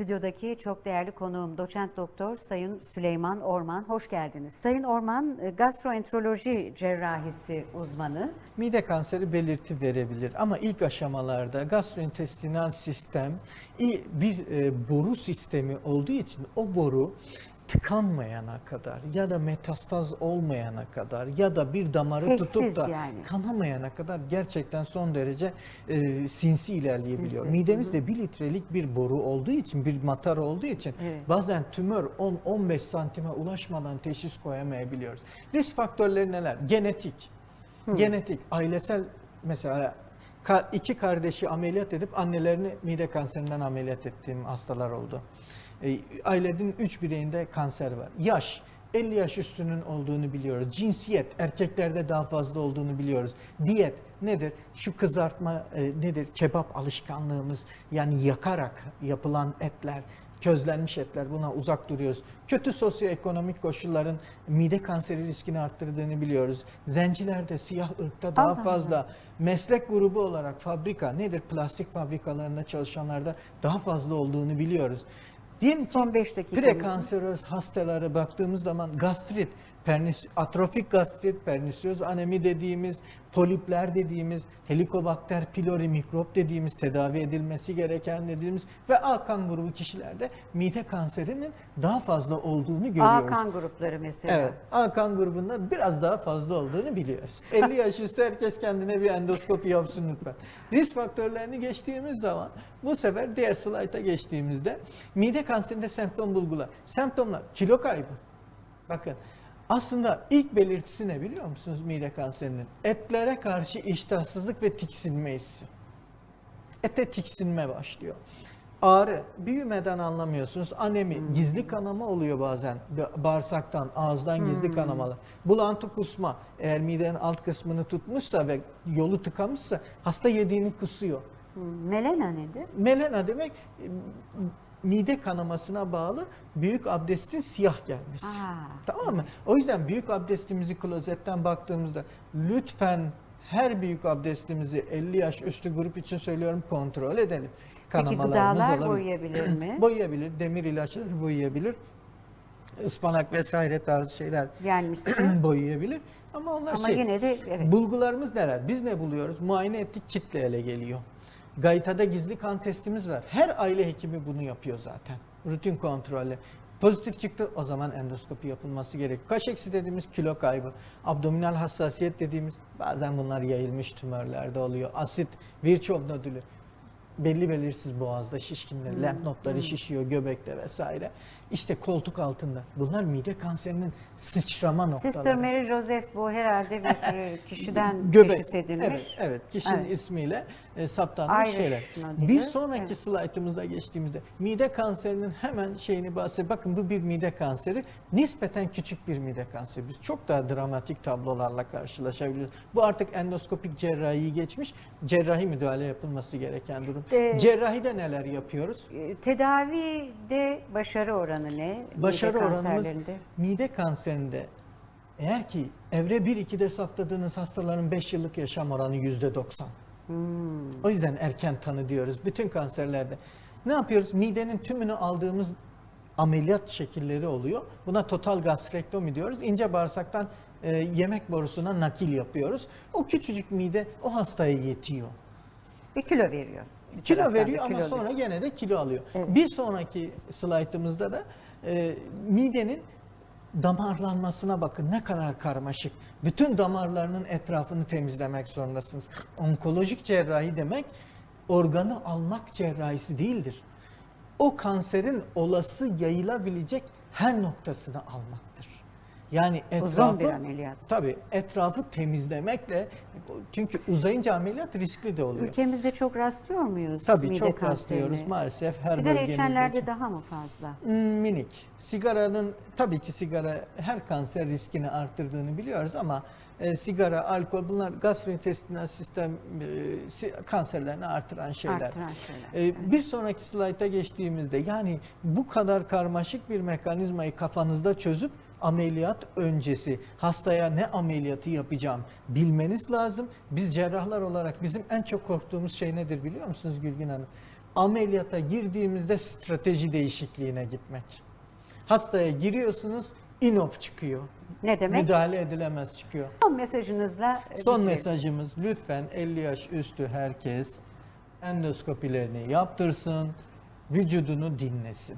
Stüdyodaki çok değerli konuğum doçent doktor Sayın Süleyman Orman. Hoş geldiniz. Sayın Orman e, gastroenteroloji cerrahisi uzmanı. Mide kanseri belirti verebilir ama ilk aşamalarda gastrointestinal sistem bir e, boru sistemi olduğu için o boru tıkanmayana kadar ya da metastaz olmayana kadar ya da bir damarı Sessiz tutup da yani. kanamayana kadar gerçekten son derece e, sinsi ilerleyebiliyor. Sinsi, Midemiz de 1 litrelik bir boru olduğu için, bir matar olduğu için Evet. bazen tümör 10-15 santime ulaşmadan teşhis koyamayabiliyoruz. Risk faktörleri neler? Genetik, genetik, ailesel mesela iki kardeşi ameliyat edip annelerini mide kanserinden ameliyat ettiğim hastalar oldu. E, ailenin 3 bireyinde kanser var. Yaş, 50 yaş üstünün olduğunu biliyoruz. Cinsiyet, erkeklerde daha fazla olduğunu biliyoruz. Diyet nedir? Şu kızartma e, nedir? Kebap alışkanlığımız yani yakarak yapılan etler, közlenmiş etler buna uzak duruyoruz. Kötü sosyoekonomik koşulların mide kanseri riskini arttırdığını biliyoruz. Zencilerde siyah ırkta daha Allah Allah. fazla meslek grubu olarak fabrika nedir? Plastik fabrikalarında çalışanlarda daha fazla olduğunu biliyoruz. Diyelim Son 5 dakikamız. prekanseröz hastalara baktığımız zaman gastrit, pernis, atrofik gastrit, pernisiyoz anemi dediğimiz, polipler dediğimiz, helikobakter pylori mikrop dediğimiz tedavi edilmesi gereken dediğimiz ve A kan grubu kişilerde mide kanserinin daha fazla olduğunu görüyoruz. A kan grupları mesela. Evet. A kan grubunda biraz daha fazla olduğunu biliyoruz. 50 yaş üstü herkes kendine bir endoskopi yapsın lütfen. Risk faktörlerini geçtiğimiz zaman bu sefer diğer slayta geçtiğimizde mide kanserinde semptom bulgular. Semptomlar kilo kaybı. Bakın aslında ilk belirtisi ne biliyor musunuz mide kanserinin? Etlere karşı iştahsızlık ve tiksinme hissi ete tiksinme başlıyor. Ağrı, büyümeden anlamıyorsunuz. Anemi, gizli kanama oluyor bazen. Ba- Bağırsaktan, ağızdan gizli kanamalar. Bulantı kusma, eğer midenin alt kısmını tutmuşsa ve yolu tıkamışsa hasta yediğini kusuyor. Hmm, Melena nedir? Melena demek mide kanamasına bağlı büyük abdestin siyah gelmesi. Aa. Tamam mı? O yüzden büyük abdestimizi klozetten baktığımızda lütfen her büyük abdestimizi 50 yaş üstü grup için söylüyorum kontrol edelim. Peki gıdalar olabilir. boyayabilir mi? Boyayabilir, demir ilaçları boyayabilir. Ispanak vesaire tarzı şeyler boyayabilir. Ama onlar Ama şey, yine de evet. Bulgularımız neler? Biz ne buluyoruz? Muayene ettik kitle ele geliyor. Gaytada gizli kan testimiz var. Her aile hekimi bunu yapıyor zaten. Rutin kontrolle. Pozitif çıktı o zaman endoskopi yapılması gerek. Kaş eksi dediğimiz kilo kaybı. Abdominal hassasiyet dediğimiz bazen bunlar yayılmış tümörlerde oluyor. Asit, Virchow nodülü. Belli belirsiz boğazda şişkinler, Hmm, lenf notları şişiyor göbekte vesaire. İşte koltuk altında. Bunlar mide kanserinin sıçrama noktaları. Sister Mary Joseph bu herhalde bir e, kişiden Göbek. teşhis edilmiş. Evet, evet. Kişinin Evet. ismiyle e, saptanmış Irish şeyler. Bir sonraki evet. slaytımızda geçtiğimizde mide kanserinin hemen şeyini bahsediyor. Bakın bu bir mide kanseri. Nispeten küçük bir mide kanseri. Biz çok daha dramatik tablolarla karşılaşabiliyoruz. Bu artık endoskopik cerrahiyi geçmiş. Cerrahi müdahale yapılması gereken durum. De- Cerrahide neler yapıyoruz? E, Tedavide başarı oranı ne? Başarı Mide oranımız mide kanserinde eğer ki evre 1-2'de saptadığınız hastaların 5 yıllık yaşam oranı %90. Hmm. O yüzden erken tanı diyoruz bütün kanserlerde. Ne yapıyoruz? Midenin tümünü aldığımız ameliyat şekilleri oluyor. Buna total gastrektomi diyoruz. İnce bağırsaktan e, yemek borusuna nakil yapıyoruz. O küçücük mide o hastaya yetiyor. Bir kilo veriyor. Kilo veriyor ama sonra desin. gene de kilo alıyor. Evet. Bir sonraki slaytımızda da e, midenin damarlanmasına bakın ne kadar karmaşık. Bütün damarlarının etrafını temizlemek zorundasınız. Onkolojik cerrahi demek organı almak cerrahisi değildir. O kanserin olası yayılabilecek her noktasını almaktır. Yani etrafı, Uzun bir ameliyat. Tabii etrafı temizlemekle çünkü uzayınca ameliyat riskli de oluyor. Ülkemizde çok rastlıyor muyuz Tabii mide çok rastlıyoruz maalesef her Sigara içenlerde daha mı fazla? Hmm, minik. Sigaranın tabii ki sigara her kanser riskini arttırdığını biliyoruz ama e, sigara, alkol bunlar gastrointestinal sistem e, kanserlerini artıran şeyler. Arttıran şeyler. E, bir sonraki slayta geçtiğimizde yani bu kadar karmaşık bir mekanizmayı kafanızda çözüp ameliyat öncesi hastaya ne ameliyatı yapacağım bilmeniz lazım. Biz cerrahlar olarak bizim en çok korktuğumuz şey nedir biliyor musunuz Gülgün Hanım? ameliyata girdiğimizde strateji değişikliğine gitmek. Hastaya giriyorsunuz, inop çıkıyor. Ne demek? Müdahale edilemez çıkıyor. Son mesajınızla e, Son bitirelim. mesajımız lütfen 50 yaş üstü herkes endoskopilerini yaptırsın, vücudunu dinlesin.